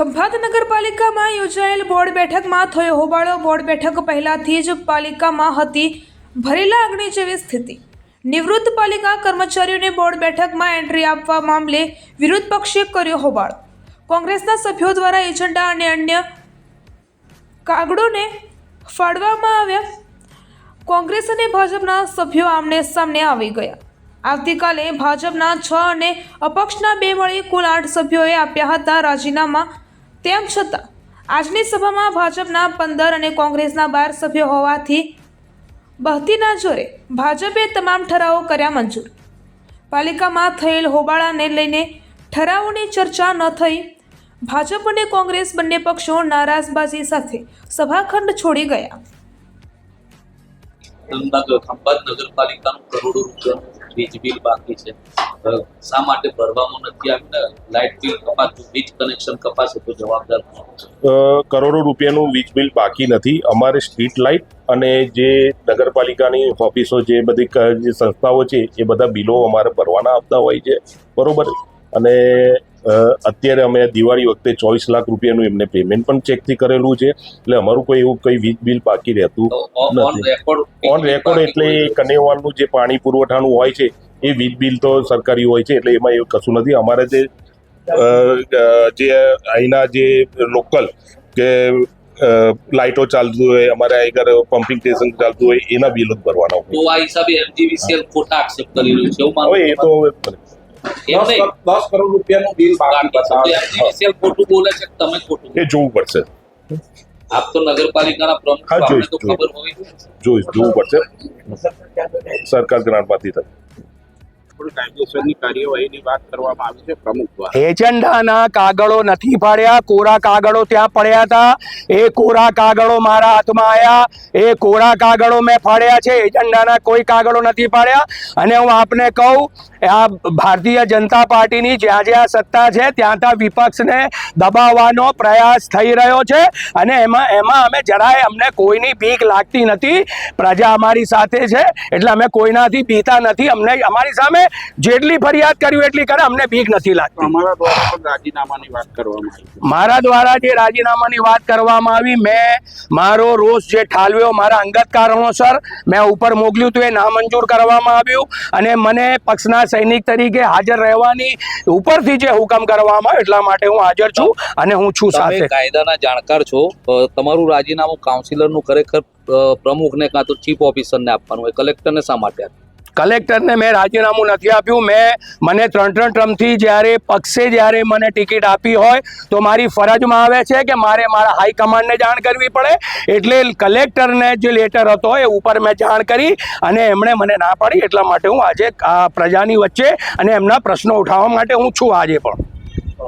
ખંભાત નગરપાલિકામાં યોજાયેલ બોર્ડ બેઠકમાં થયો હોબાળો. બોર્ડ બેઠક પહેલાથી જ પાલિકામાં હતી. ભરેલા અગ્નિ જેવી સ્થિતિ. નિવૃત્ત પાલિકા કર્મચારીઓને બોર્ડ બેઠકમાં એન્ટ્રી આપવા મામલે વિરોધ પક્ષે કર્યો હોબાળો. કોંગ્રેસના સભ્યો દ્વારા એજન્ડા અને અન્ય કાગડોને ફાડવામાં આવ્યા. કોંગ્રેસ અને ભાજપના સભ્યો આમને સામને આવી ગયા. આવતીકાલે ભાજપના છ અને અપક્ષના બે મળી કુલ આઠ સભ્યોએ આપ્યા હતા રાજીનામા. તેમ છતાં, આજની સભામાં ભાજપના પંદર અને કોંગ્રેસના બાર સભ્યો હોવાથી બહતીના જોરે ભાજપે તમામ ઠરાવો કર્યા મંજૂર. પાલિકામાં થયેલ હોબાળાને લઈને ઠરાવોની ચર્ચા ન થઈ, ભાજપ અને કોંગ્રેસ બંને પક્ષો નારાજબાજી સાથે સભાખંડ છોડી ગયા. નગર ખંભાત નગરપાલિકાનું કરોડો રૂપિયાનું વીજ બિલ બાકી છે. શા માટે ભરવામાં નથી આવીને લાઇટ બિલ કપાતું, વીજ કનેક્શન કપાશે તો જવાબદાર કરોડો રૂપિયાનું વીજ બિલ બાકી નથી. અમારે સ્ટ્રીટ લાઇટ અને જે નગરપાલિકાની ઓફિસો જે બધી જે સંસ્થાઓ છે, એ બધા બિલો અમારે ભરવાના આપતા હોય છે. બરોબર? અને અત્યારે અમે દિવાળી વખતે ચોવીસ લાખ રૂપિયાનું એમને પેમેન્ટ પણ ચેકથી કરેલું છે. એટલે અમારું કોઈ એવું કંઈ વીજ બિલ બાકી રહેતું નથી. ઓન રેકોર્ડ એટલે કનેવાલનું જે પાણી પુરવઠાનું હોય છે એ વીજ બિલ તો સરકારી હોય છે એટલે એમાં એવું કશું નથી. અમારે જે જે અહીંના જે લોકલ કે લાઇટો ચાલતું હોય અમારે આગળ પમ્પિંગ સ્ટેશન ચાલતું હોય એના બિલ જ ભરવાના તો હોય આ હિસાબે એમજીવીસીએલ ખોટા આક્ષેપ કરી રહ્યું છે એવું હવે એ તો દસ કરોડ રૂપિયાનું બિલ બાકી ખોટું બોલે છે કે તમે ખોટું એ જોવું પડશે. આપ તો નગરપાલિકાના પ્રમુખ જોઈશ, જોઈશ. ખબર હોવી જોઈએ. જોઈ જોવું પડશે. સરકાર ગ્રાન્ટમાંથી થાય. દ્વારા. એજન્ડાના કાગળો નથી પાડ્યા, કોરા કાગળો ત્યાં પડ્યા હતા. એ કોરા કાગળો મારા હાથમાં આવ્યા એ કોરા કાગળો મેં ફાડ્યા છે, એજન્ડાના કોઈ કાગળો નથી પાડ્યા અને હું આપને કહું, આ ભારતીય જનતા પાર્ટીની જ્યાં જ્યાં સત્તા છે, ત્યાં ત્યાં વિપક્ષને દબાવવાનો પ્રયાસ થઈ રહ્યો છે. અને એમાં એમાં અમે જરાય અમને કોઈની બીક લાગતી નથી. પ્રજા અમારી સાથે છે, એટલે અમે કોઈનાથી બીતા નથી. અમને, અમારી સામે જેટલી ફરિયાદ કર્યું એટલી કરે અમને બીક નથી લાગતી. અમારા દ્વારા પણ રાજીનામાની વાત કરવામાં આવી મારા દ્વારા જે રાજીનામાની વાત કરવામાં આવી મેં મારો રોષ જે ઠાલવ્યો મારા અંગત કારણોસર મેં ઉપર મોકલ્યું હતું એ નામંજૂર કરવામાં આવ્યું અને મને પક્ષના સૈનિક તરીકે હાજર રહેવાની ઉપરથી જે હુકમ કરવામાં આવ્યો એટલા માટે હું હાજર છું અને હું છું સાથે. કાયદાના જાણકાર છો. તમારું રાજીનામું કાઉન્સિલરનું ખરેખર પ્રમુખને કાં તો ચીફ ઓફિસરને આપવાનું હોય કલેક્ટરને શા માટે આપ્યું? કલેક્ટરને મેં રાજીનામું નથી આપ્યું. મેં મને ત્રણ ત્રણ ટર્મથી જ્યારે પક્ષે જ્યારે મને ટિકિટ આપી હોય તો મારી ફરજમાં આવે છે કે મારે મારા હાઈકમાન્ડને જાણ કરવી પડે. એટલે કલેક્ટરને જે લેટર હતો એ ઉપર મેં જાણ કરી અને એમણે મને ના પાડી. એટલા માટે હું આજે આ પ્રજાની વચ્ચે અને એમના પ્રશ્નો ઉઠાવવા માટે હું છું આજે પણ.